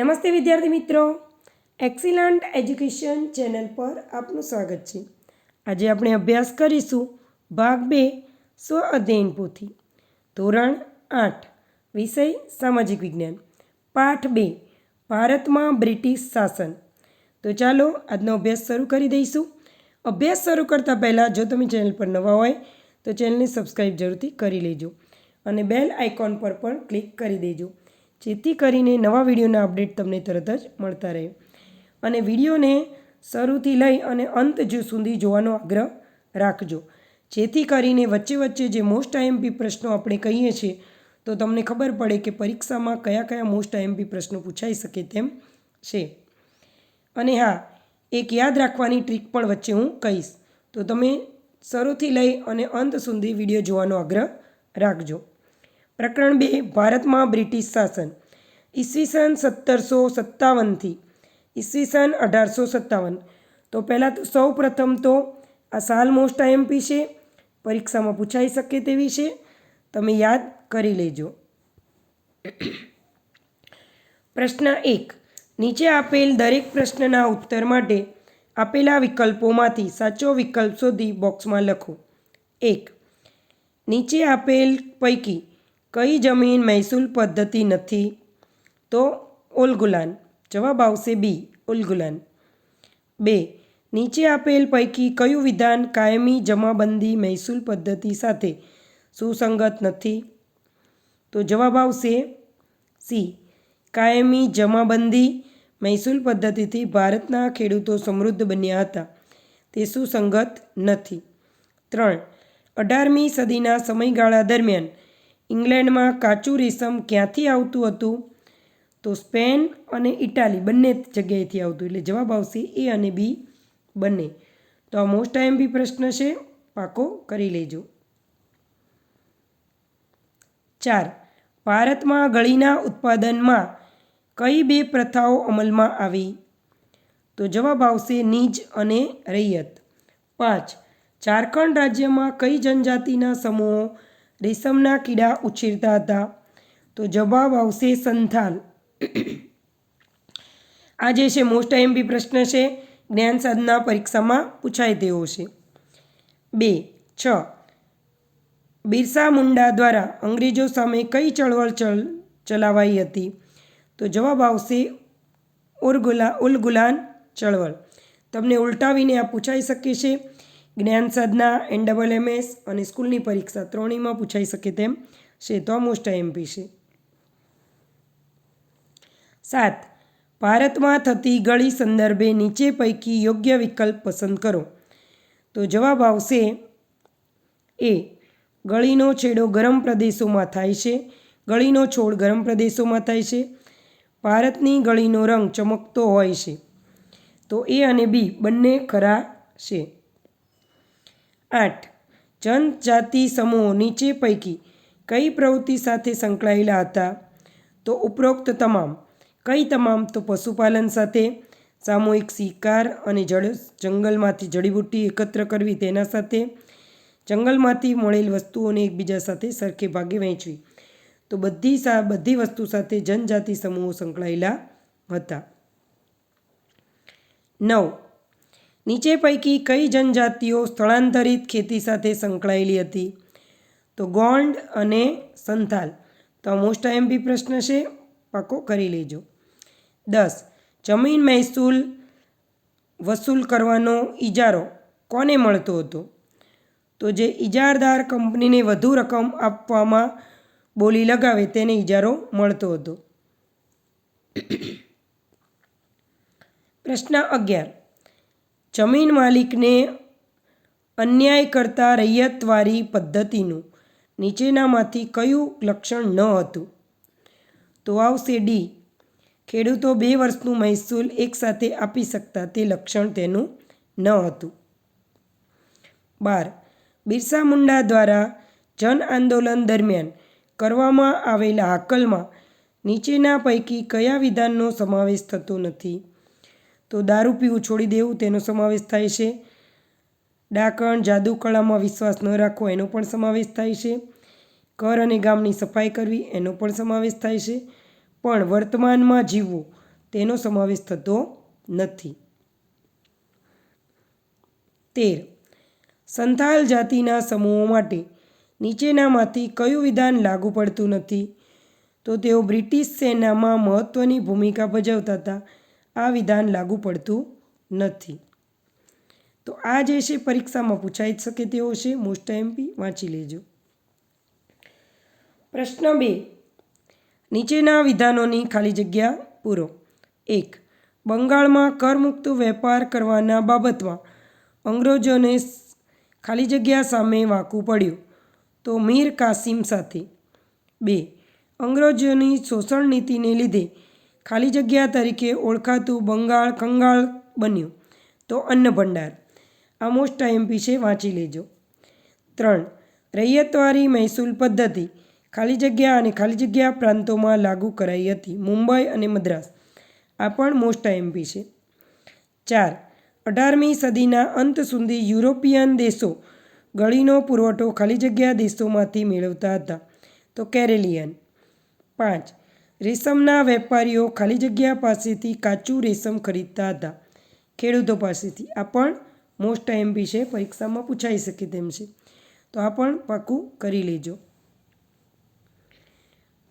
નમસ્તે વિદ્યાર્થી મિત્રો. એક્સિલન્ટ એજ્યુકેશન ચેનલ પર આપનું સ્વાગત છે. આજે આપણે અભ્યાસ કરીશું ભાગ બે સ્વ અધ્યયન પોથી. ધોરણ આઠ, વિષય સામાજિક વિજ્ઞાન. પાઠ બે, ભારતમાં બ્રિટિશ શાસન. તો ચાલો આજનો અભ્યાસ શરૂ કરી દઈશું. અભ્યાસ શરૂ કરતાં પહેલાં જો તમે ચેનલ પર નવા હોય, તો ચેનલને સબસ્ક્રાઈબ જરૂરથી કરી લેજો અને બેલ આઇકોન પર પણ ક્લિક કરી દેજો. જેથી કરીને નવા વિડીયોના અપડેટ તમને તરત જ મળતા રહે. અને વિડીયોને શરૂથી લઈ અને અંત સુધી જોવાનો આગ્રહ રાખજો. જેથી કરીને વચ્ચે વચ્ચે જે મોસ્ટ આઈએમપી પ્રશ્નો આપણે કહીએ છીએ, તો તમને ખબર પડે કે પરીક્ષામાં કયા કયા મોસ્ટ આઈએમપી પ્રશ્નો પૂછાઈ શકે તેમ છે. અને હા, એક યાદ રાખવાની ટ્રીક પણ વચ્ચે હું કહીશ. તો તમે શરૂથી લઈ અને અંત સુધી વીડિયો જોવાનો આગ્રહ રાખજો. પ્રકરણ બે, ભારતમાં બ્રિટિશ શાસન. ઈસવીસન સત્તરસો સત્તાવનથી ઈસવીસન અઢારસો સત્તાવન. તો પહેલાં તો સૌ પ્રથમ તો આ સાલ મોસ્ટ આઈએમપી છે. પરીક્ષામાં પૂછાઈ શકે તેવી છે. તમે યાદ કરી લેજો. પ્રશ્ન એક. નીચે આપેલ દરેક પ્રશ્નના ઉત્તર માટે આપેલા વિકલ્પોમાંથી સાચો વિકલ્પ શોધી બોક્સમાં લખો. એક. નીચે આપેલ પૈકી કઈ જમીન મહેસૂલ પદ્ધતિ નથી? તો ઓલગુલાન જવાબ આવશે બી ઉલગુલાન બે, નીચે આપેલ પૈકી કયું વિધાન કાયમી જમાબંધી મહેસૂલ પદ્ધતિ સાથે સુસંગત નથી? તો જવાબ આવશે સી, કાયમી જમાબંધી મહેસૂલ પદ્ધતિથી ભારતના ખેડૂતો સમૃદ્ધ બન્યા હતા. તે સુસંગત નથી. ત્રણ, અઢારમી સદીના સમયગાળા દરમિયાન ઇંગ્લેન્ડમાં કાચું રેશમ ક્યાંથી આવતું હતું? તો સ્પેન અને ઇટાલી બંને જગ્યાએથી આવતું, એટલે જવાબ આવશે એ અને બી બંને. તો આ મોસ્ટ આઈએમપી પ્રશ્ન છે, પાકો કરી લેજો. ચાર. ભારતમાં ગળીના ઉત્પાદનમાં કઈ બે પ્રથાઓ અમલમાં આવી? તો જવાબ આવશે નીજ અને રૈયત. પાંચ. ઝારખંડ રાજ્યમાં કઈ જનજાતિના સમૂહો રેશમના કીડા ઉછેરતા હતા. તો જવાબ આવશે સંથાલ. આ જે છે મોસ્ટ આઈએમપી પ્રશ્ન છે. જ્ઞાન સાધના પરીક્ષામાં પૂછાય તેવો છે. બે, છ. બિરસા મુંડા દ્વારા અંગ્રેજો સામે કઈ ચળવળ ચલ, ચલાવાઈ હતી? તો જવાબ આવશે ઉરગુલા ઉલગુલાન ચળવળ. તમને ઉલટાવીને આ પૂછાઈ શકે છે. જ્ઞાન સાધના એન ડબલ એમએસ અને સ્કૂલની પરીક્ષા ત્રણેયમાં પૂછાઈ શકે તેમ છે તો મોસ્ટ આઈએમપી છે. સાત, ભારતમાં થતી ગળી સંદર્ભે નીચે પૈકી યોગ્ય વિકલ્પ પસંદ કરો. તો જવાબ આવશે એ, ગળીનો છેડો ગરમ પ્રદેશોમાં થાય છે, ગળીનો છોડ ગરમ પ્રદેશોમાં થાય છે, ભારતની ગળીનો રંગ ચમકતો હોય છે. તો એ અને બી બંને ખરા છે. આઠ. જનજાતિ સમૂહો નીચે પૈકી કઈ પ્રવૃત્તિ સાથે સંકળાયેલા હતા? તો ઉપરોક્ત તમામ. કઈ તમામ? તો પશુપાલન સાથે, સામૂહિક શિકાર અને જળ, જંગલમાંથી જડીબુટ્ટી એકત્ર કરવી તેના સાથે, જંગલમાંથી મળેલ વસ્તુઓને એકબીજા સાથે સરખે ભાગે વહેંચવી. તો બધી સા, બધી વસ્તુ સાથે જનજાતિ સમૂહો સંકળાયેલા હતા. નવ. નીચે પૈકી કઈ જનજાતિઓ સ્થળાંતરિત ખેતી સાથે સંકળાયેલી હતી? તો ગોંડ અને સંથાલ. તો મોસ્ટ આઈએમપી પ્રશ્ન છે. પાકો કરી લેજો. દસ. જમીન મહેસૂલ વસૂલ કરવાનો ઇજારો કોને મળતો હતો? તો જે ઇજારદાર કંપનીને વધુ રકમ આપવામાં બોલી લગાવે તેને ઇજારો મળતો હતો. પ્રશ્ન અગિયાર. જમીન માલિકને અન્યાય કરતા રૈયતવારી પદ્ધતિનું નીચેનામાંથી કયું લક્ષણ ન હતું? તો આવશે ડી ખેડૂતો બે વર્ષનું મહેસૂલ એકસાથે આપી શકતા તે લક્ષણ તેનું ન હતું. બાર. બિરસા મુંડા દ્વારા જન આંદોલન દરમિયાન કરવામાં આવેલા હાકલમાં નીચેના પૈકી કયા વિધાનનો સમાવેશ થતો નથી? તો દારૂ પીવું છોડી દેવું, તેનો સમાવેશ થાય છે. ડાકણ જાદુ કળામાં વિશ્વાસ ન રાખવો, એનો પણ સમાવેશ થાય છે. ઘર અને ગામની સફાઈ કરવી, એનો પણ સમાવેશ થાય છે. પણ વર્તમાનમાં જીવવું, તેનો સમાવેશ થતો નથી. તેર. સંથાલ જાતિના સમૂહો માટે નીચેનામાંથી કયું વિધાન લાગુ પડતું નથી? તો તેઓ બ્રિટિશ સેનામાં મહત્ત્વની ભૂમિકા ભજવતા હતા. આ વિધાન લાગુ પડતું નથી. તો આ જે છે, પરીક્ષામાં પૂછાઈ જ શકે તેવો છે મોસ્ટ એમપી વાંચી લેજો. પ્રશ્ન બે. નીચેના વિધાનોની ખાલી જગ્યા પૂરો. એક. બંગાળમાં કરમુક્ત વેપાર કરવાના બાબતમાં અંગ્રેજોને ખાલી જગ્યા સામે વાંકું પડ્યું. તો મીર કાસિમ સાથે. બે. અંગ્રેજોની શોષણ નીતિને લીધે ખાલી જગ્યા તરીકે ઓળખાતું બંગાળ કંગાળ બન્યું. તો અન્ન ભંડાર. આ મોસ્ટ આઈએમપી છે, વાંચી લેજો. ત્રણ, રૈયતવારી મહેસૂલ પદ્ધતિ. ખાલી જગ્યા અને ખાલી જગ્યા પ્રાંતોમાં લાગુ કરાઈ હતી. મુંબઈ અને મદ્રાસ. આ પણ મોસ્ટ આઈએમપી છે. ચાર, અઢારમી સદીના અંત સુધી યુરોપિયન દેશો ગળીનો પુરવઠો ખાલી જગ્યા દેશોમાંથી મેળવતા હતા. તો કેરેલિયન. પાંચ રેશમના વેપારીઓ ખાલી જગ્યા પાસેથી કાચું રેશમ ખરીદતા હતા. ખેડૂતો પાસેથી. આ પણ મોસ્ટ આઈએમપી છે. પરીક્ષામાં પૂછાઈ શકે તેમ છે. તો આ પણ પાકું કરી લેજો.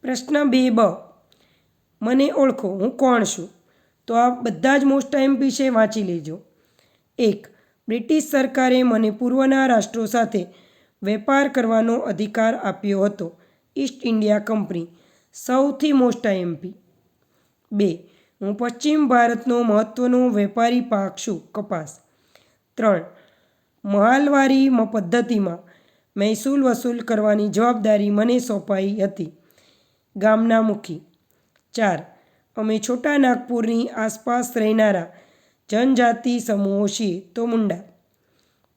પ્રશ્ન બે બ. મને ઓળખો. હું કોણ છું? તો આ બધા જ મોસ્ટ આઈએમપી છે. વાંચી લેજો. એક. બ્રિટિશ સરકારે મને પૂર્વના રાષ્ટ્રો સાથે વેપાર કરવાનો અધિકાર આપ્યો હતો. East India Company. સૌથી મોટા એમપી બે, હું પશ્ચિમ ભારતનો મહત્ત્વનો વેપારી પાક છું, કપાસ. ત્રણ મહાલવારી પદ્ધતિમાં મહેસૂલ વસૂલ કરવાની જવાબદારી મને સોંપાઈ હતી. ગામના મુખી. ચાર, અમે છોટા નાગપુરની આસપાસ રહેનારા જનજાતિ સમૂહો છીએ, તો મુંડા.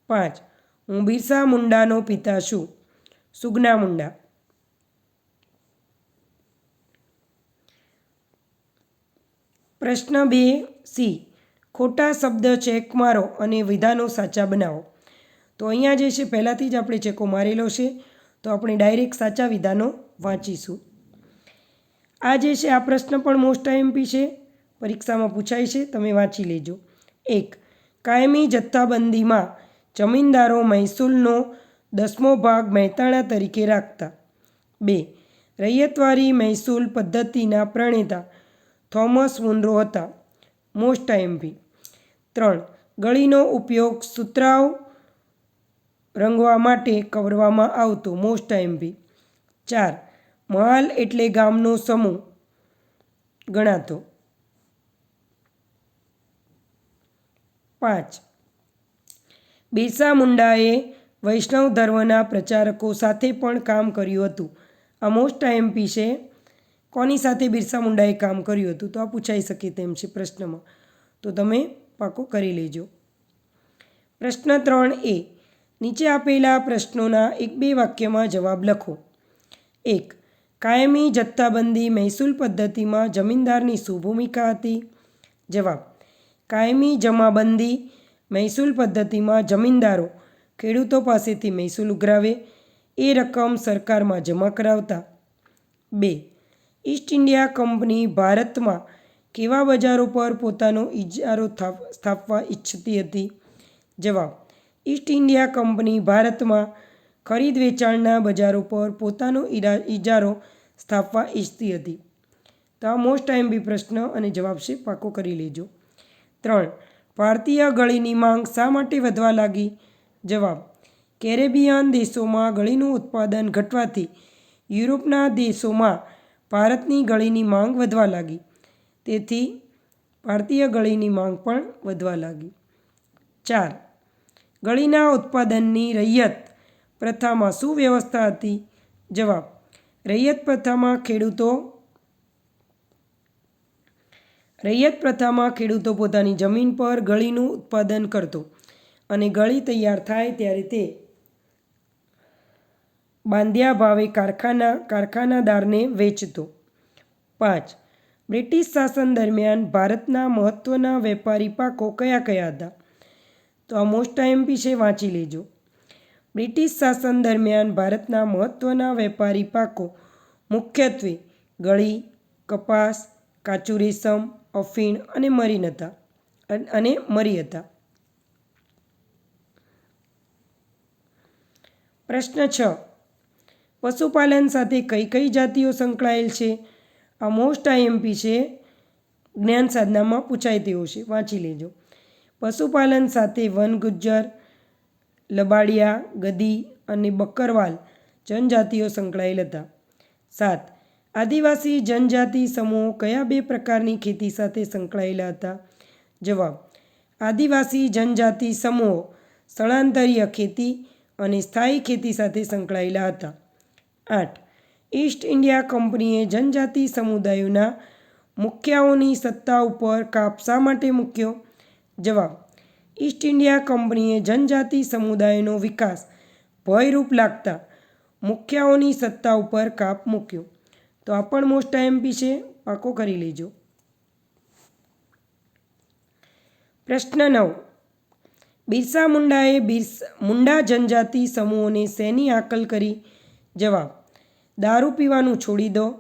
પાંચ, હું બિરસા મુંડાનો પિતા છું, સુગના મુંડા. પ્રશ્ન બે સી. ખોટા શબ્દ ચેક મારો અને વિધાનો સાચા બનાવો. તો અહીંયા જે છે, પહેલાંથી જ આપણે ચેકો મારેલો છે. તો આપણે ડાયરેક્ટ સાચા વિધાનો વાંચીશું. આ જે છે, આ પ્રશ્ન પણ મોસ્ટ આઈએમપી છે. પરીક્ષામાં પૂછાય છે, તમે વાંચી લેજો. એક, કાયમી જથ્થાબંધીમાં જમીનદારો મહેસૂલનો દસમો ભાગ મહેતાણા તરીકે રાખતા. બે, રૈયતવારી મહેસૂલ પદ્ધતિના પ્રણેતા થોમસ મુનરો હતા, મોસ્ટ આઈએમપી ત્રણ, ગળીનો ઉપયોગ સુતરાવ રંગવા માટે કરવામાં આવતો મોસ્ટ આઈએમપી ચાર, મહાલ એટલે ગામનો સમૂહ ગણાતો. પાંચ, બિરસા મુંડાએ વૈષ્ણવ ધર્મના પ્રચારકો સાથે પણ કામ કર્યું હતું. આ મોસ્ટ આઈએમપી છે કોની સાથે બિરસા મુંડાએ કામ કર્યું હતું? તો આ પૂછાઈ શકે તેમ છે પ્રશ્નમાં. તો તમે પાકો કરી લેજો. પ્રશ્ન ત્રણ એ, નીચે આપેલા પ્રશ્નોના એક બે વાક્યમાં જવાબ લખો. એક, કાયમી જથ્થાબંધી મહેસૂલ પદ્ધતિમાં જમીનદારની શું ભૂમિકા હતી? જવાબ, કાયમી જમાબંધી મહેસૂલ પદ્ધતિમાં જમીનદારો ખેડૂતો પાસેથી મહેસૂલ ઉઘરાવે, એ રકમ સરકારમાં જમા કરાવતા. બે ઈસ્ટ ઇન્ડિયા કંપની ભારતમાં કેવા બજારો પર પોતાનો ઇજારો સ્થાપવા ઈચ્છતી હતી? જવાબ, ઈસ્ટ ઇન્ડિયા કંપની ભારતમાં ખરીદ વેચાણના બજારો પર પોતાનો ઇજારો સ્થાપવા ઈચ્છતી હતી. તો આ મોસ્ટ બી પ્રશ્ન અને જવાબ છે, પાકો કરી લેજો. ત્રણ, ભારતીય ગળીની માંગ શા માટે વધવા લાગી? જવાબ, કેરેબિયન દેશોમાં ગળીનું ઉત્પાદન ઘટવાથી યુરોપના દેશોમાં ભારતની ગળીની માંગ વધવા લાગી. તેથી ભારતીય ગળીની માંગ પણ વધવા લાગી. ચાર. ગળીના ઉત્પાદનની રૈયત પ્રથામાં શું વ્યવસ્થા હતી? જવાબ. રૈયત પ્રથામાં ખેડૂતો રૈયત પ્રથામાં ખેડૂતો પોતાની જમીન પર ગળીનું ઉત્પાદન કરતો અને ગળી તૈયાર થાય ત્યારે તે બાંધ્યા ભાવે કારખાના, કારખાનાદારને વેચતો. પાંચ. બ્રિટિશ શાસન દરમિયાન ભારતના મહત્ત્વના વેપારી પાકો કયા કયા હતા? તો આ મોસ્ટ ટાઈમ વિશે વાંચી લેજો. બ્રિટિશ શાસન દરમિયાન ભારતના મહત્ત્વના વેપારી પાકો મુખ્યત્વે ગળી, કપાસ કાચું રેશમ અફીણ અને મરીન હતા અને મરી હતા. પ્રશ્ન છ. પશુપાલન સાથે કઈ કઈ જાતિઓ સંકળાયેલ છે? આ મોસ્ટ આઈએમપી છે. જ્ઞાન સાધનામાં પૂછાય તેવો છે. વાંચી લેજો. પશુપાલન સાથે વન ગુજ્જર, લબાડિયા, ગદી અને બકરવાલ જનજાતિઓ સંકળાયેલ હતા. સાત. આદિવાસી જનજાતિ સમૂહો કયા બે પ્રકારની ખેતી સાથે સંકળાયેલા હતા? જવાબ. આદિવાસી જનજાતિ સમૂહો સ્થળાંતરીય ખેતી અને સ્થાયી ખેતી સાથે સંકળાયેલા હતા. આઠ. ઈસ્ટ ઇન્ડિયા કંપનીએ જનજાતિ સમુદાયોના મુખ્યાઓની સત્તા ઉપર કાપ શા માટે મૂક્યો? જવાબ, ઈસ્ટ ઇન્ડિયા કંપનીએ જનજાતિ સમુદાયનો વિકાસ ભયરૂપ લાગતા મુખ્યાઓની સત્તા ઉપર કાપ મૂક્યો. તો આ પણ મોસ્ટ એમપી છે, પાકો કરી લેજો. પ્રશ્ન નવ, બિરસા મુંડાએ બિરસા, મુંડા જનજાતિ સમૂહોને શેની આકલ કરી? જવાબ, દારૂ પીવાનું છોડી દો.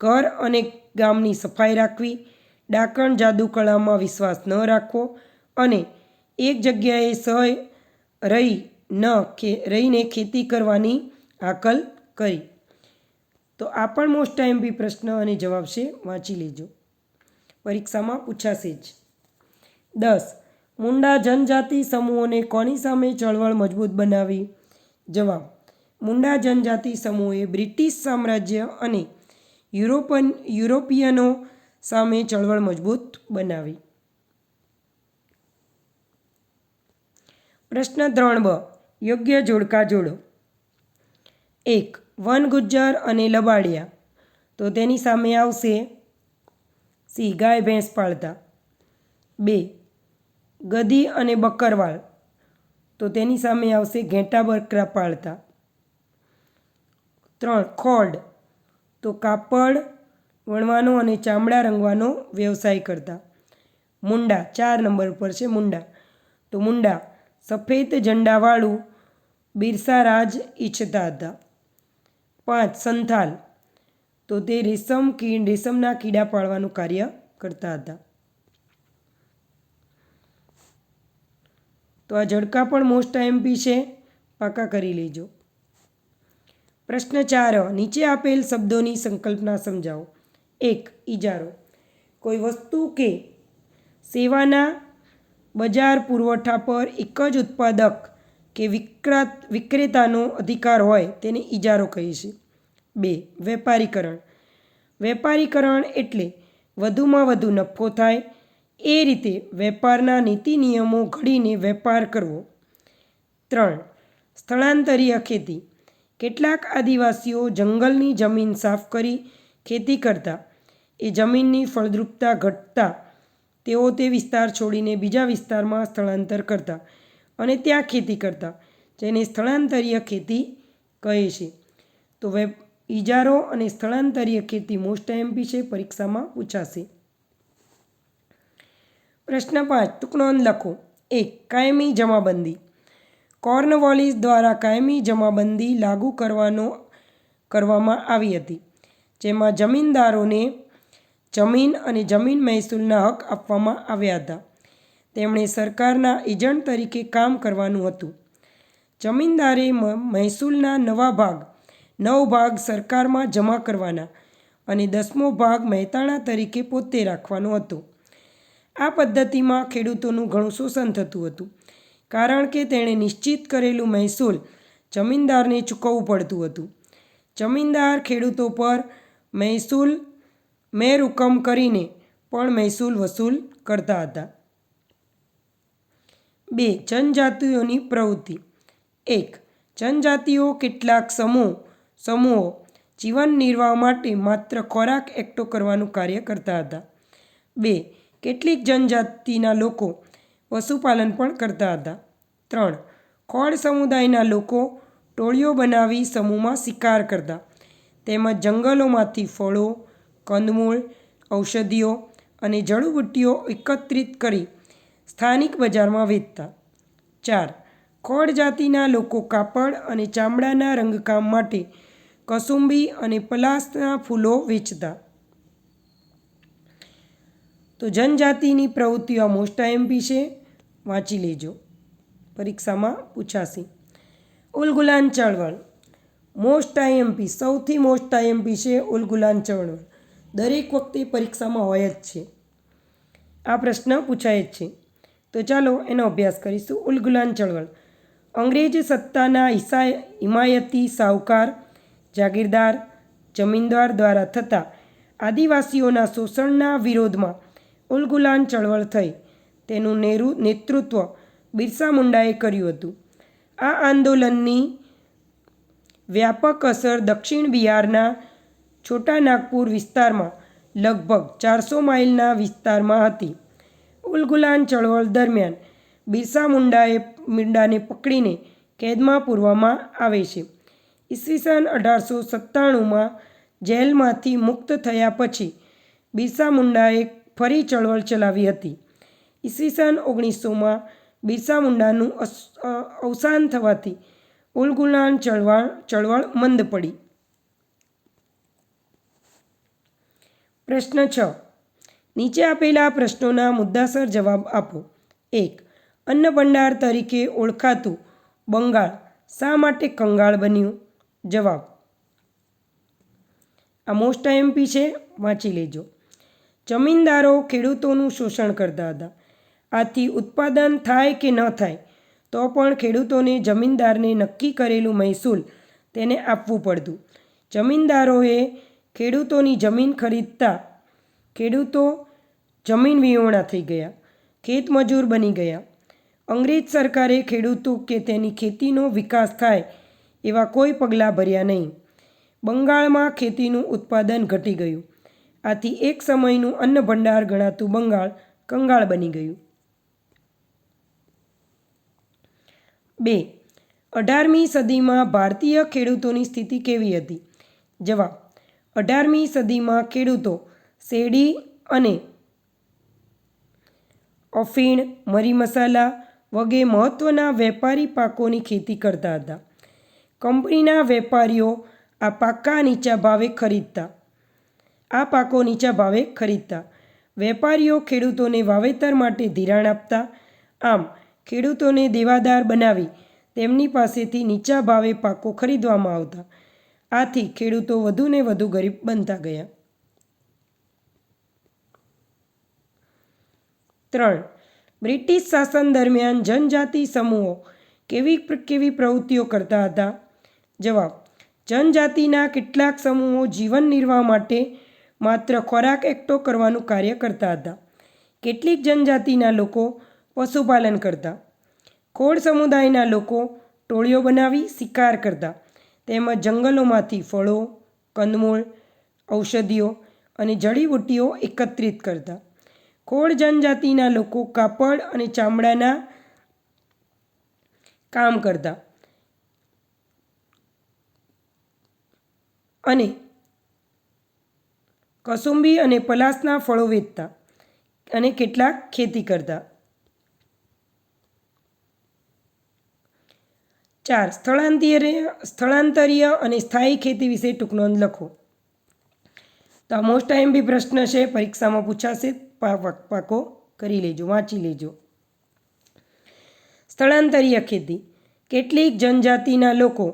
ઘર અને ગામની સફાઈ રાખવી, ડાકણ જાદુ કળામાં વિશ્વાસ ન રાખવો અને એક જગ્યાએ સહ રહી ન રહીને ખેતી કરવાની હાકલ કરી. તો આ પણ મોસ્ટ ટાઈમ બી પ્રશ્ન અને જવાબ છે, વાંચી લેજો. પરીક્ષામાં પૂછાશે જ. દસ, મુંડા જનજાતિ સમૂહોને કોની સામે ચળવળ મજબૂત બનાવી? જવાબ મુંડા જનજાતિ સમૂહે બ્રિટિશ સામ્રાજ્ય અને યુરોપન, યુરોપિયનો સામે ચળવળ મજબૂત બનાવી. પ્રશ્ન ત્રણ બ, યોગ્ય જોડકા જોડો. એક વન ગુજ્જર અને લબાડિયા. તો તેની સામે આવશે સી, ગાય ભેંસ પાળતા. બે, ગધી અને બકરવાળ. તો તેની સામે આવશે ઘેંટા બકરા પાળતા. ત્રણ ખોડ, તો કાપડ વણવાનો અને ચામડા રંગવાનો વ્યવસાય કરતા. મુંડા, ચાર નંબર પર છે મુંડા. તો મુંડા સફેદ ઝંડાવાળું બિરસા રાજ ઈચ્છતા હતા. પાંચ, સંથાલ. તો તે રેશમ કી, રેશમના કીડા પાળવાનું કાર્ય કરતા હતા. તો આ જડકા પણ મોસ્ટ આઈએમપી છે. પાકા કરી લેજો. પ્રશ્ન ચાર નીચે આપેલ શબ્દોની સંકલ્પના સમજાવો. એક ઇજારો કોઈ વસ્તુ કે સેવાના બજાર પુરવઠા પર એક જ ઉત્પાદક કે વિક્રાત, વિક્રેતાનો અધિકાર હોય તેને ઇજારો કહે છે. બે, વેપારીકરણ. વેપારીકરણ એટલે વધુમાં વધુ નફો થાય, એ રીતે વેપારના નીતિ નિયમો ઘડીને વેપાર કરવો. ત્રણ, સ્થળાંતરીય ખેતી. કેટલાક આદિવાસીઓ જંગલની જમીન સાફ કરી ખેતી કરતા. એ જમીનની ફળદ્રુપતા ઘટતા. તેઓ તે વિસ્તાર છોડીને બીજા વિસ્તારમાં સ્થળાંતર કરતા અને ત્યાં ખેતી કરતા, જેને સ્થળાંતરીય ખેતી કહે છે. તો વેબ ઇજારો અને સ્થળાંતરીય ખેતી મોસ્ટ એમપી છે, પરીક્ષામાં પૂછાશે. પ્રશ્ન પાંચ ટૂંકનોંધ લખો. એક, કાયમી જમાબંધી. કોર્નવોલિસ દ્વારા કાયમી જમાબંધી લાગુ કરવાનો કરવામાં આવી હતી, જેમાં જમીનદારોને જમીન અને જમીન મહેસૂલના હક આપવામાં આવ્યા હતા. તેમણે સરકારના એજન્ટ તરીકે કામ કરવાનું હતું. જમીનદારે મહેસૂલના નવા ભાગ, નવ ભાગ સરકારમાં જમા કરવાના અને દસમો ભાગ મહેતાણા તરીકે પોતે રાખવાનો હતો. આ પદ્ધતિમાં ખેડૂતોનું ઘણું શોષણ થતું હતું. કારણ કે તેણે નિશ્ચિત કરેલું મહેસૂલ જમીનદારને ચૂકવવું પડતું હતું. જમીનદાર ખેડૂતો પર મહેસૂલ મેરુકમ કરીને પણ મહેસૂલ વસૂલ કરતા હતા. બે, જનજાતિઓની પ્રવૃત્તિ. એક, જનજાતિઓ કેટલાક સમૂહ, સમૂહો જીવન નિર્વાહ માટે માત્ર ખોરાક એકઠો કરવાનું કાર્ય કરતા હતા. બે, કેટલીક જનજાતિના લોકો પશુપાલન પણ કરતા હતા. ત્રણ ખોડ સમુદાયના લોકો ટોળીઓ બનાવી સમૂહમાં શિકાર કરતા. તેમજ જંગલોમાંથી ફળો, કંદમૂળ, ઔષધિઓ અને જડીબુટ્ટીઓ એકત્રિત કરી સ્થાનિક બજારમાં વેચતા. ચાર ખોડ જાતિના લોકો કાપડ અને ચામડાના રંગકામ માટે કસુંબી અને પલાસના ફૂલો વેચતા. તો જનજાતિની પ્રવૃત્તિઓ મોસ્ટ આઈએમપી છે, વાંચી લેજો. પરીક્ષામાં પૂછાશે. ઉલગુલાન ચળવળ. મોસ્ટ આઈએમપી સૌથી મોસ્ટ આઈએમપી છે ઉલગુલાન ચળવળ. દરેક વખતે પરીક્ષામાં હોય જ છે. આ પ્રશ્ન પૂછાય જ છે. તો ચાલો એનો અભ્યાસ કરીશું. ઉલગુલાન ચળવળ. અંગ્રેજ સત્તાના હિસા હિમાયતી સાહુકાર, જાગીરદાર, જમીનદાર દ્વારા થતા આદિવાસીઓના શોષણના વિરોધમાં ઉલગુલાન ચળવળ થઈ. તેનું નેરુ નેતૃત્વ બિરસા મુંડાએ કર્યું હતું. આ આંદોલનની વ્યાપક અસર દક્ષિણ બિહારના છોટા નાગપુર વિસ્તારમાં લગભગ ચારસો માઇલના વિસ્તારમાં હતી. ઉલગુલાન ચળવળ દરમિયાન બિરસા મુંડાએ મુંડાને પકડીને કેદમાં પૂરવામાં આવે છે. ઈસવીસન અઢારસો સત્તાણુંમાં જેલમાંથી મુક્ત થયા પછી બિરસા મુંડાએ ફરી ચળવળ ચલાવી હતી. ઈસવીસન ઓગણીસોમાં બિરસા મુંડાનું અવસાન થવાથી ઉલગુલાન ચળવળ ચળવળ મંદ પડી. પ્રશ્ન છ. નીચે આપેલા પ્રશ્નોના મુદ્દાસર જવાબ આપો. એક, અન્ન ભંડાર તરીકે ઓળખાતું બંગાળ શા માટે કંગાળ બન્યું? જવાબ. આ મોસ્ટ આઈએમપી છે, વાંચી લેજો. જમીનદારો ખેડૂતોનું શોષણ કરતા હતા. આથી ઉત્પાદન થાય કે ન થાય, તો પણ ખેડૂતોને જમીનદારને નક્કી કરેલું મહેસૂલ તેને આપવું પડતું. જમીનદારોએ ખેડૂતોની જમીન ખરીદતા ખેડૂતો જમીન વિહોણા થઈ ગયા ખેતમજૂર બની ગયા. અંગ્રેજ સરકારે ખેડૂતો કે તેની ખેતીનો વિકાસ થાય એવા કોઈ પગલાં ભર્યા નહીં. બંગાળમાં ખેતીનું ઉત્પાદન ઘટી ગયું. આથી એક સમયનું અન્ન ભંડાર ગણાતું બંગાળ કંગાળ બની ગયું. બે. અઢારમી સદીમાં ભારતીય ખેડૂતોની સ્થિતિ કેવી હતી? જવાબ. અઢારમી સદીમાં ખેડૂતો શેરડી અને અફીણ, મરી મસાલા વગેરે મહત્ત્વના વેપારી પાકોની ખેતી કરતા હતા. કંપનીના વેપારીઓ આ પાકા નીચા ભાવે ખરીદતા. આ પાકો નીચા ભાવે ખરીદતા. વેપારીઓ ખેડૂતોને વાવેતર માટે ધિરાણ આપતા. આમ, ખેડૂતોને દેવાદાર બનાવી તેમની પાસેથી નીચા ભાવે પાકો ખરીદવામાં આવતા. આથી ખેડૂતો વધુને વધુ ગરીબ બનતા ગયા. ત્રણ. બ્રિટિશ શાસન દરમિયાન જનજાતિ સમૂહો કેવી કેવી પ્રવૃત્તિઓ કરતા હતા? જવાબ. જનજાતિના કેટલાક સમૂહો જીવન નિર્વાહ માટે માત્ર ખોરાક એકઠો કરવાનું કાર્ય કરતા હતા. કેટલીક જનજાતિના લોકો પશુપાલન કરતા. ખોડ સમુદાયના લોકો ટોળીઓ બનાવી શિકાર કરતા. તેમજ જંગલોમાંથી ફળો કંદમૂળ ઔષધિઓ અને જડીબુટ્ટીઓ એકત્રિત કરતા. ખોડ જનજાતિના લોકો કાપડ અને ચામડાના કામ કરતા. અને કસુંબી અને પલાસના ફળો વેચતા અને કેટલાક ખેતી કરતા. ચાર, સ્થળાંતરીય સ્થળાંતરીય અને સ્થાયી ખેતી વિશે ટૂંક નોંધ લખો. તો આ મોસ્ટ ટાઈમ બી પ્રશ્ન છે, પરીક્ષામાં પૂછાશે પાકો કરી લેજો, વાંચી લેજો. સ્થળાંતરીય ખેતી. કેટલીક જનજાતિના લોકો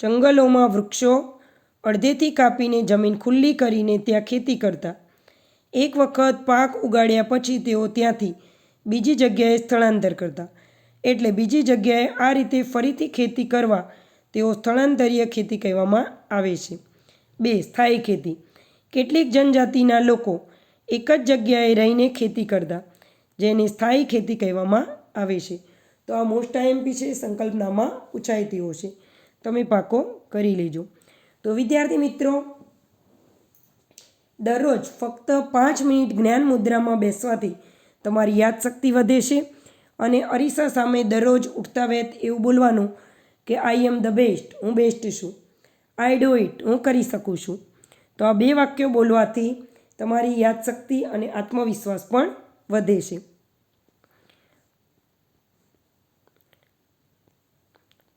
જંગલોમાં વૃક્ષો અડધેથી કાપીને જમીન ખુલ્લી કરીને ત્યાં ખેતી કરતા. એક વખત પાક ઉગાડ્યા પછી તેઓ ત્યાંથી બીજી જગ્યાએ સ્થળાંતર કરતા. એટલે બીજી જગ્યાએ આ રીતે ફરીથી ખેતી કરવા તેઓ સ્થળાંતરીય ખેતી કહેવામાં આવે છે. બે, સ્થાયી ખેતી. કેટલીક જનજાતિના લોકો એક જ જગ્યાએ રહીને ખેતી કરતા, જેને સ્થાયી ખેતી કહેવામાં આવે છે. તો આ મોસ્ટ આઈએમપી છે સંકલ્પનામાં પૂછાય તેવો છે. તમે પાકો કરી લેજો. તો વિદ્યાર્થી મિત્રો, દરરોજ ફક્ત પાંચ મિનિટ જ્ઞાન મુદ્રામાં બેસવાથી તમારી યાદશક્તિ વધે છે અને અરીસા સામે દરરોજ ઉઠતા વેત એવું બોલવાનું કે આઈ એમ ધ બેસ્ટ હું બેસ્ટ છું. આઈ ડો ઇટ હું કરી શકું છું. તો આ બે વાક્યો બોલવાથી તમારી યાદશક્તિ અને આત્મવિશ્વાસ પણ વધે છે.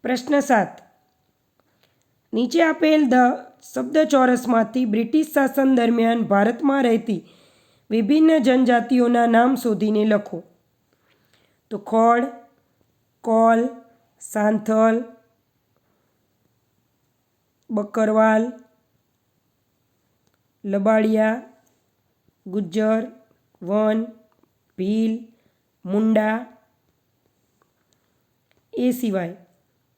પ્રશ્ન સાત. નીચે આપેલ ધ શબ્દ ચોરસમાંથી બ્રિટિશ શાસન દરમિયાન ભારતમાં રહેતી વિભિન્ન જનજાતિઓના નામ શોધીને લખો. તો ખોડ, કોલ, સાંથલ, બકરવાલ, લબાડિયા, ગુજ્જર, વન, ભીલ, મુંડા એ સિવાય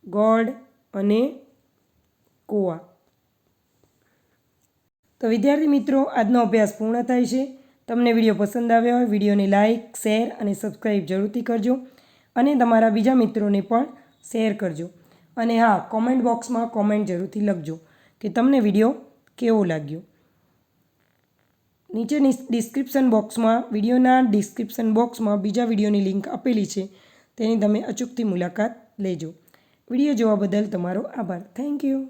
ગોડ અને કોવા. તો વિદ્યાર્થી મિત્રો, આજનો અભ્યાસ પૂર્ણ થાય છે. તમને વીડિયો પસંદ આવ્યો હોય, વિડીયોને લાઇક શેર અને સબસ્ક્રાઈબ જરૂરથી કરજો અને તમારા બીજા મિત્રોને પણ શેર કરજો. અને હા કોમેન્ટ બોક્સમાં કોમેન્ટ જરૂરથી લખજો કે તમને વીડિયો કેવો લાગ્યો. નીચે ડિસ્ક્રિપ્શન બોક્સમાં વિડીયોના ડિસ્ક્રિપ્શન બોક્સમાં બીજા વિડીયોની લિંક આપેલી છે. તેની તમે અચૂકથી મુલાકાત લેજો. વીડિયો જોવા બદલ તમારો આભાર. Thank you